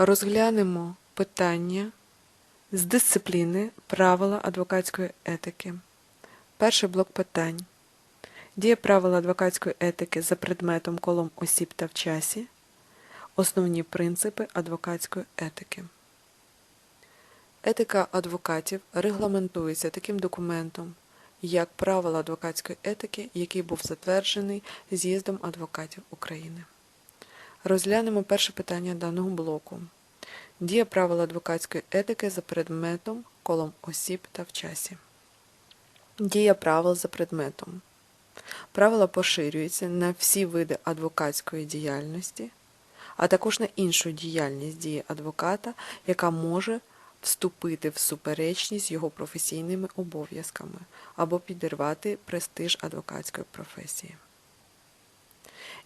Розглянемо питання з дисципліни правила адвокатської етики. Перший блок питань. Діє правила адвокатської етики за предметом колом осіб та в часі. Основні принципи адвокатської етики. Етика адвокатів регламентується таким документом, як правила адвокатської етики, який був затверджений з'їздом адвокатів України. Розглянемо перше питання даного блоку. Дія правил адвокатської етики за предметом, колом осіб та в часі. Дія правил за предметом. Правила поширюються на всі види адвокатської діяльності, а також на іншу діяльність дії адвоката, яка може вступити в суперечність з його професійними обов'язками або підірвати престиж адвокатської професії.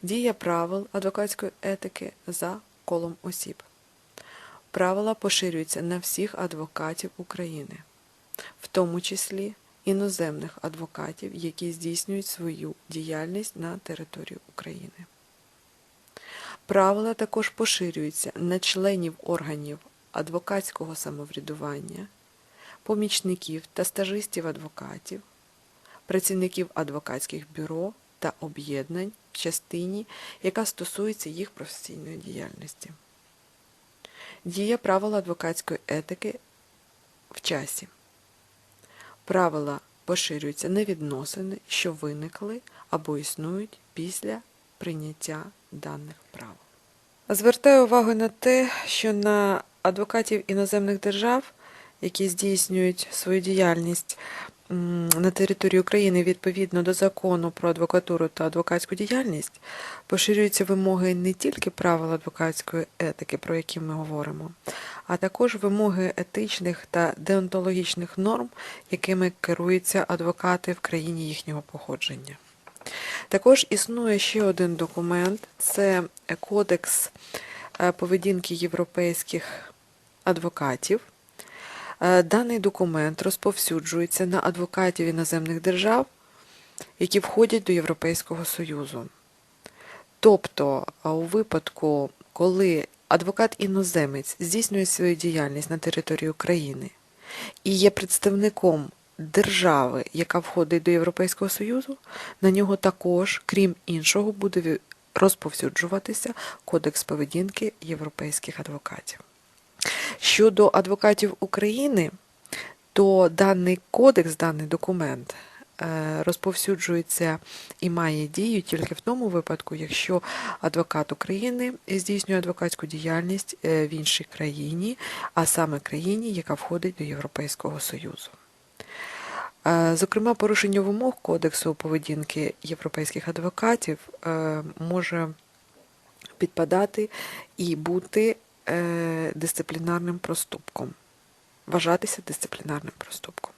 Дія правил адвокатської етики за колом осіб. Правила поширюються на всіх адвокатів України, в тому числі іноземних адвокатів, які здійснюють свою діяльність на території України. Правила також поширюються на членів органів адвокатського самоврядування, помічників та стажистів адвокатів, працівників адвокатських бюро та об'єднань в частині, яка стосується їх професійної діяльності. Дія правил адвокатської етики в часі. Правила поширюються на відносини, що виникли або існують після прийняття даних правил. Звертаю увагу на те, що на адвокатів іноземних держав, які здійснюють свою діяльність на території України відповідно до закону про адвокатуру та адвокатську діяльність, поширюються вимоги не тільки правил адвокатської етики, про які ми говоримо, а також вимоги етичних та деонтологічних норм, якими керуються адвокати в країні їхнього походження. Також існує ще один документ це Кодекс е, поведінки європейських адвокатів. Е, Даний документ розповсюджується на адвокатів іноземних держав, які входять до Європейського Союзу. Тобто, у випадку, коли адвокат-іноземець здійснює свою діяльність на території України і є представником держави, яка входить до Європейського Союзу, на нього також, крім іншого, буде розповсюджуватися Кодекс поведінки європейських адвокатів. Щодо адвокатів України, то даний кодекс, даний документ е, розповсюджується і має дію тільки в тому випадку, якщо адвокат України здійснює адвокатську діяльність е, в іншій країні, а саме країні, яка входить до Європейського Союзу. Е, Зокрема, порушення вимог Кодексу поведінки європейських адвокатів може підпадати і бути е, дисциплінарним проступком, вважатися дисциплінарним проступком.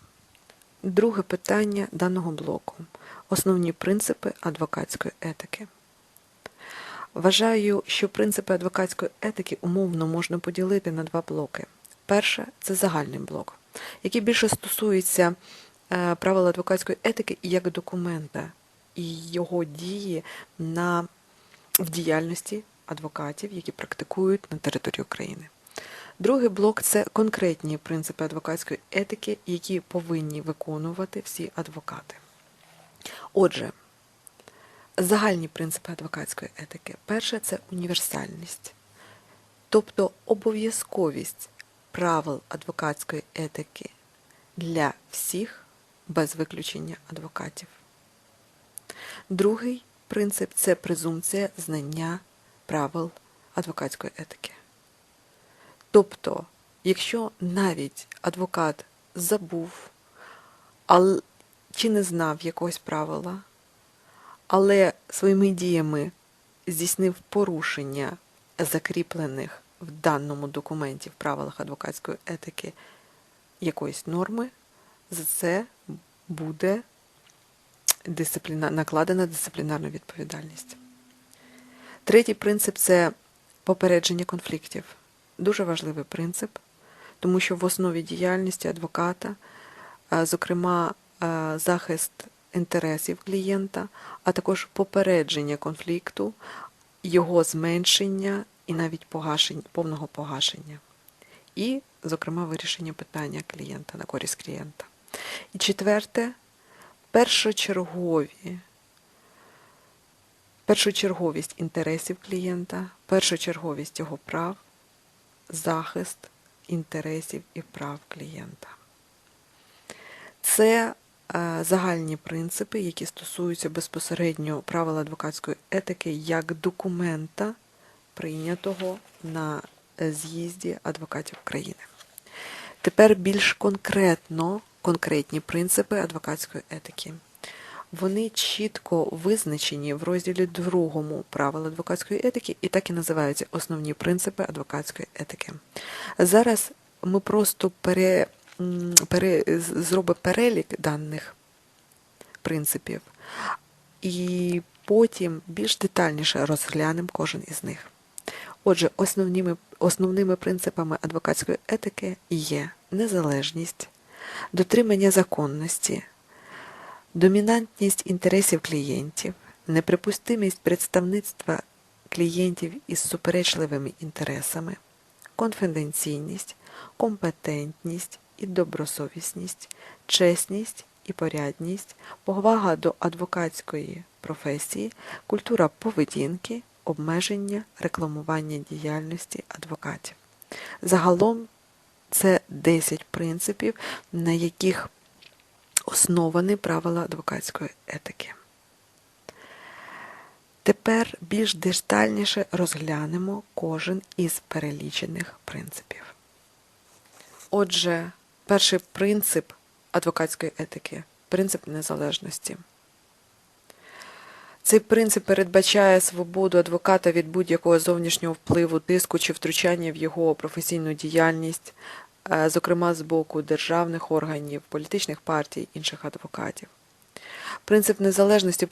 Друге питання даного блоку основні принципи адвокатської етики. Вважаю, що принципи адвокатської етики умовно можна поділити на два блоки. Перше це загальний блок, який більше стосується е, правил адвокатської етики як документа і його дії на, в діяльності адвокатів, які практикують на території України. Другий блок це конкретні принципи адвокатської етики, які повинні виконувати всі адвокати. Отже, загальні принципи адвокатської етики. Перше це універсальність, тобто обов'язковість правил адвокатської етики для всіх без виключення адвокатів. Другий принцип це презумпція знання правил адвокатської етики. Тобто, якщо навіть адвокат забув ал- чи не знав якогось правила, але своїми діями здійснив порушення закріплених в даному документі в правилах адвокатської етики якоїсь норми, за це буде дисципліна, накладена дисциплінарна відповідальність. Третій принцип це попередження конфліктів. Дуже важливий принцип, тому що в основі діяльності адвоката, е, зокрема, е, захист інтересів клієнта, а також попередження конфлікту, його зменшення і навіть погашення, повного погашення. І, зокрема, вирішення питання клієнта на користь клієнта. І четверте першочергові. Першочерговість інтересів клієнта, першочерговість його прав, захист інтересів і прав клієнта. Це е, загальні принципи, які стосуються безпосередньо правил адвокатської етики як документа, прийнятого на з'їзді адвокатів України. Тепер більш конкретно конкретні принципи адвокатської етики. Вони чітко визначені в розділі 2 правил адвокатської етики і так і називаються основні принципи адвокатської етики. Зараз ми просто пере, пере, зробимо перелік даних принципів і потім більш детальніше розглянемо кожен із них. Отже, основними, основними принципами адвокатської етики є незалежність, дотримання законності, домінантність інтересів клієнтів, неприпустимість представництва клієнтів із суперечливими інтересами, конфіденційність, компетентність і добросовісність, чесність і порядність, повага до адвокатської професії, культура поведінки, обмеження рекламування діяльності адвокатів. Загалом це 10 принципів, на яких основані правила адвокатської етики. Тепер більш детальніше розглянемо кожен із перелічених принципів. Отже, перший принцип адвокатської етики принцип незалежності. Цей принцип передбачає свободу адвоката від будь-якого зовнішнього впливу, тиску чи втручання в його професійну діяльність, зокрема з боку державних органів, політичних партій, інших адвокатів. Принцип незалежності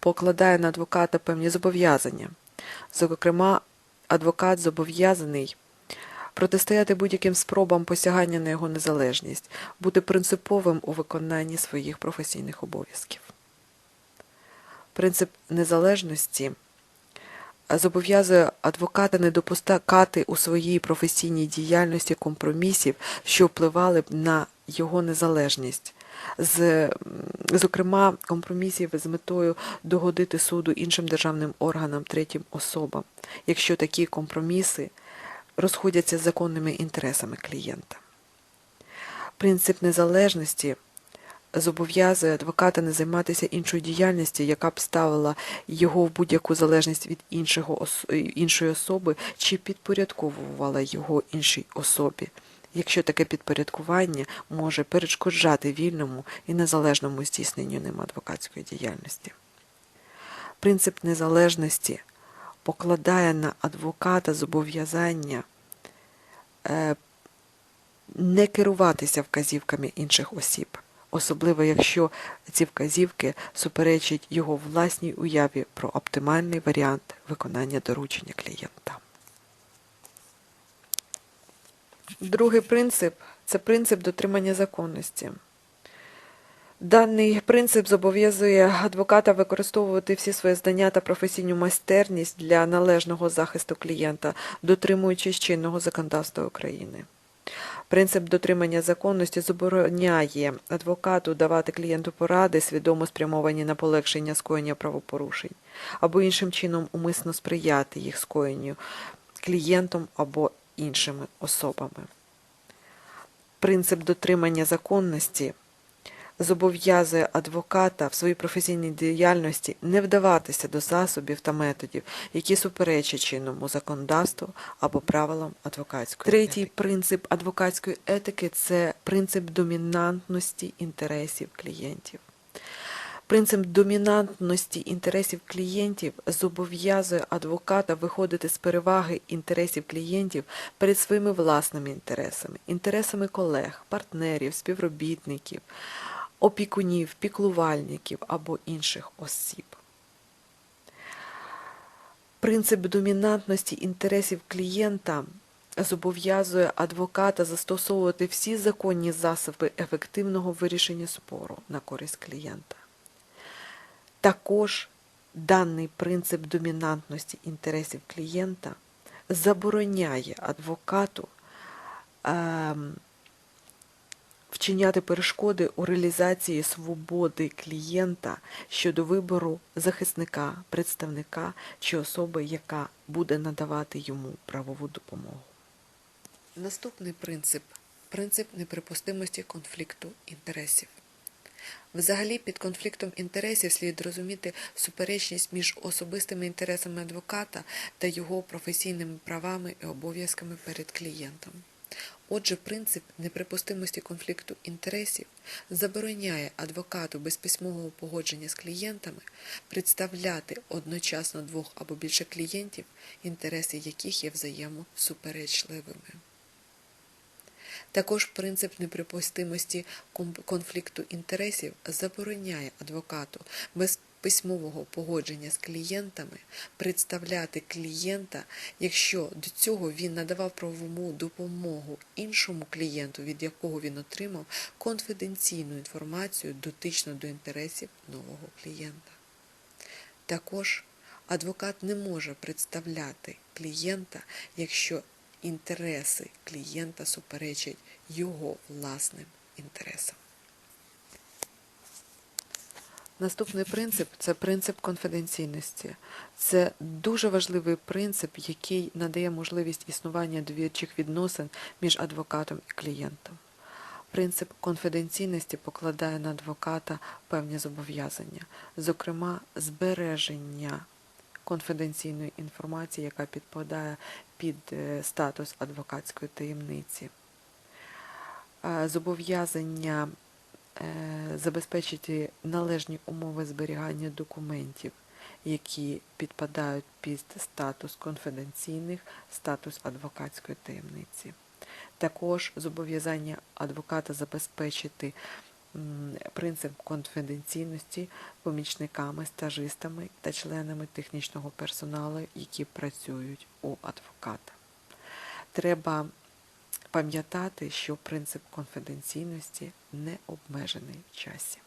покладає на адвоката певні зобов'язання. Зокрема, адвокат зобов'язаний протистояти будь-яким спробам посягання на його незалежність, бути принциповим у виконанні своїх професійних обов'язків. Принцип незалежності зобов'язує адвоката не допускати у своїй професійній діяльності компромісів, що впливали б на його незалежність, з, зокрема, компромісів з метою догодити суду іншим державним органам, третім особам, якщо такі компроміси розходяться з законними інтересами клієнта. Принцип незалежності зобов'язує адвоката не займатися іншою діяльністю, яка б ставила його в будь-яку залежність від іншого, іншої особи чи підпорядковувала його іншій особі, якщо таке підпорядкування може перешкоджати вільному і незалежному здійсненню ним адвокатської діяльності. Принцип незалежності покладає на адвоката зобов'язання е, не керуватися вказівками інших осіб особливо якщо ці вказівки суперечать його власній уяві про оптимальний варіант виконання доручення клієнта. Другий принцип це принцип дотримання законності. Даний принцип зобов'язує адвоката використовувати всі свої знання та професійну майстерність для належного захисту клієнта, дотримуючись чинного законодавства України. Принцип дотримання законності забороняє адвокату давати клієнту поради, свідомо спрямовані на полегшення скоєння правопорушень, або іншим чином умисно сприяти їх скоєнню клієнтом або іншими особами. Принцип дотримання законності зобов'язує адвоката в своїй професійній діяльності не вдаватися до засобів та методів, які суперечать чинному законодавству або правилам адвокатської. Третій етики. принцип адвокатської етики це принцип домінантності інтересів клієнтів. Принцип домінантності інтересів клієнтів зобов'язує адвоката виходити з переваги інтересів клієнтів перед своїми власними інтересами, інтересами колег, партнерів, співробітників, опікунів, піклувальників або інших осіб. Принцип домінантності інтересів клієнта зобов'язує адвоката застосовувати всі законні засоби ефективного вирішення спору на користь клієнта. Також даний принцип домінантності інтересів клієнта забороняє адвокату ем, вчиняти перешкоди у реалізації свободи клієнта щодо вибору захисника, представника чи особи, яка буде надавати йому правову допомогу. Наступний принцип принцип неприпустимості конфлікту інтересів. Взагалі, під конфліктом інтересів слід розуміти суперечність між особистими інтересами адвоката та його професійними правами і обов'язками перед клієнтом. Отже, принцип неприпустимості конфлікту інтересів забороняє адвокату без письмового погодження з клієнтами представляти одночасно двох або більше клієнтів, інтереси яких є взаємосуперечливими. Також принцип неприпустимості конфлікту інтересів забороняє адвокату без письмового погодження з клієнтами представляти клієнта, якщо до цього він надавав правову допомогу іншому клієнту, від якого він отримав конфіденційну інформацію дотично до інтересів нового клієнта. Також адвокат не може представляти клієнта, якщо інтереси клієнта суперечать його власним інтересам. Наступний принцип це принцип конфіденційності. Це дуже важливий принцип, який надає можливість існування довірчих відносин між адвокатом і клієнтом. Принцип конфіденційності покладає на адвоката певні зобов'язання, зокрема, збереження конфіденційної інформації, яка підпадає під е, статус адвокатської таємниці, Е, зобов'язання забезпечити належні умови зберігання документів, які підпадають під статус конфіденційних, статус адвокатської таємниці. Також зобов'язання адвоката забезпечити принцип конфіденційності помічниками, стажистами та членами технічного персоналу, які працюють у адвоката. Треба пам'ятати, що принцип конфіденційності не обмежений в часі.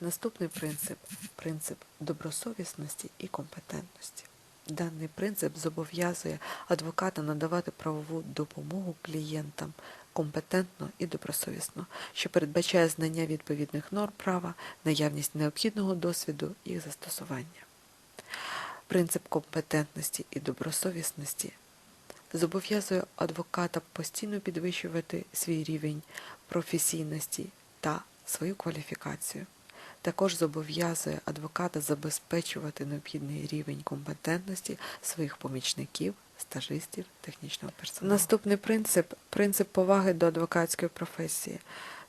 Наступний принцип принцип добросовісності і компетентності. Даний принцип зобов'язує адвоката надавати правову допомогу клієнтам компетентно і добросовісно, що передбачає знання відповідних норм права, наявність необхідного досвіду їх застосування. Принцип компетентності і добросовісності зобов'язує адвоката постійно підвищувати свій рівень професійності та свою кваліфікацію. Також зобов'язує адвоката забезпечувати необхідний рівень компетентності своїх помічників, стажистів, технічного персоналу. Наступний принцип принцип поваги до адвокатської професії.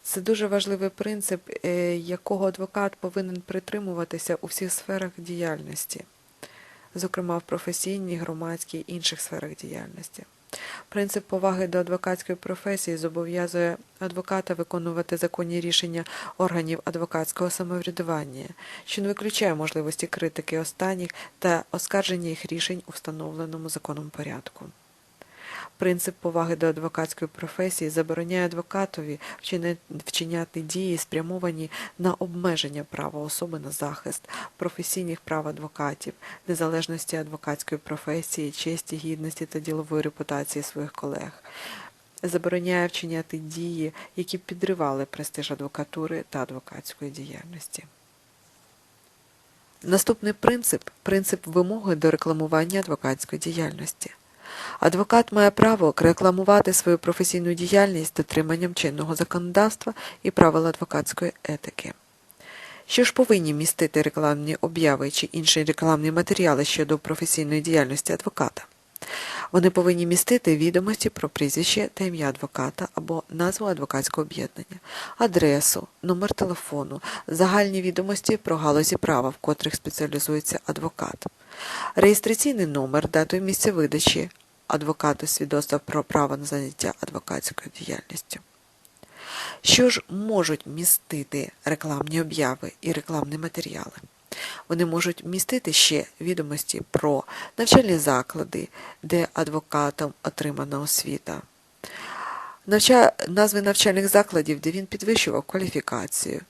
Це дуже важливий принцип, е, якого адвокат повинен притримуватися у всіх сферах діяльності зокрема в професійній, громадській інших сферах діяльності. Принцип поваги до адвокатської професії зобов'язує адвоката виконувати законні рішення органів адвокатського самоврядування, що не виключає можливості критики останніх та оскарження їх рішень у встановленому законом порядку. Принцип поваги до адвокатської професії забороняє адвокатові вчиняти дії, спрямовані на обмеження права особи на захист, професійних прав адвокатів, незалежності адвокатської професії, честі, гідності та ділової репутації своїх колег. Забороняє вчиняти дії, які підривали престиж адвокатури та адвокатської діяльності. Наступний принцип принцип вимоги до рекламування адвокатської діяльності. Адвокат має право рекламувати свою професійну діяльність з дотриманням чинного законодавства і правил адвокатської етики. Що ж повинні містити рекламні обяви чи інші рекламні матеріали щодо професійної діяльності адвоката? Вони повинні містити відомості про прізвище та ім'я адвоката або назву адвокатського об'єднання, адресу, номер телефону, загальні відомості про галузі права, в котрих спеціалізується адвокат, реєстраційний номер, дату і місце видачі адвокату свідоцтва про право на заняття адвокатською діяльністю. Що ж можуть містити рекламні обяви і рекламні матеріали? Вони можуть містити ще відомості про навчальні заклади, де адвокатом отримана освіта, навча... назви навчальних закладів, де він підвищував кваліфікацію,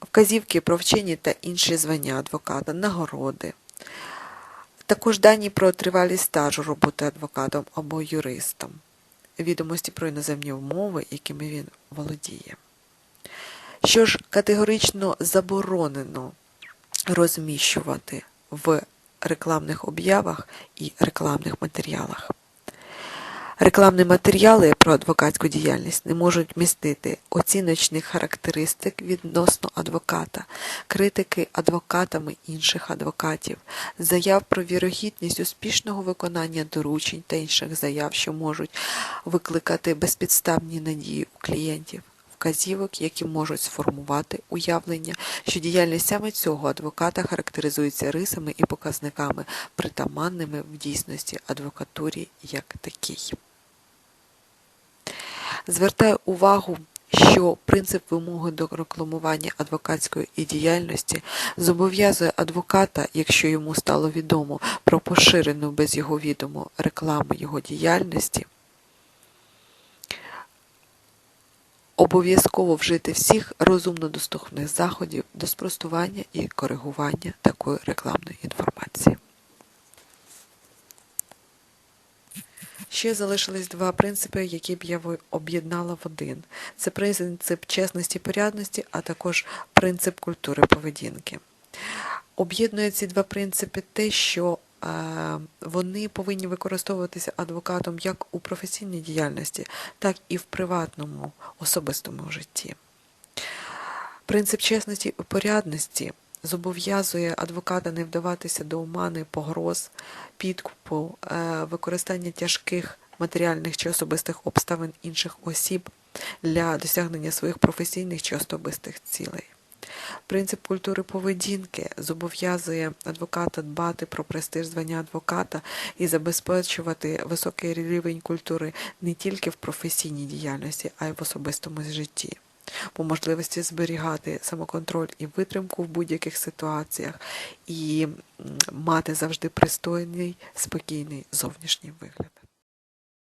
вказівки про вчені та інші звання адвоката, нагороди, Також дані про тривалість стажу роботи адвокатом або юристом, відомості про іноземні умови, якими він володіє. Що ж категорично заборонено розміщувати в рекламних об'явах і рекламних матеріалах. Рекламні матеріали про адвокатську діяльність не можуть містити оціночних характеристик відносно адвоката, критики адвокатами інших адвокатів, заяв про вірогідність успішного виконання доручень та інших заяв, що можуть викликати безпідставні надії у клієнтів, вказівок, які можуть сформувати уявлення, що діяльність саме цього адвоката характеризується рисами і показниками, притаманними в дійсності адвокатурі як такій. Звертаю увагу, що принцип вимоги до рекламування адвокатської і діяльності зобов'язує адвоката, якщо йому стало відомо про поширену без його відому рекламу його діяльності, обов'язково вжити всіх розумно доступних заходів до спростування і коригування такої рекламної інформації. Ще залишились два принципи, які б я об'єднала в один. Це принцип чесності порядності, а також принцип культури поведінки. Об'єднує ці два принципи те, що е, вони повинні використовуватися адвокатом як у професійній діяльності, так і в приватному особистому житті. Принцип чесності і порядності зобов'язує адвоката не вдаватися до омани, погроз, підкупу, е, використання тяжких матеріальних чи особистих обставин інших осіб для досягнення своїх професійних чи особистих цілей. Принцип культури поведінки зобов'язує адвоката дбати про престиж звання адвоката і забезпечувати високий рівень культури не тільки в професійній діяльності, а й в особистому житті. По можливості зберігати самоконтроль і витримку в будь-яких ситуаціях, і мати завжди пристойний, спокійний зовнішній вигляд.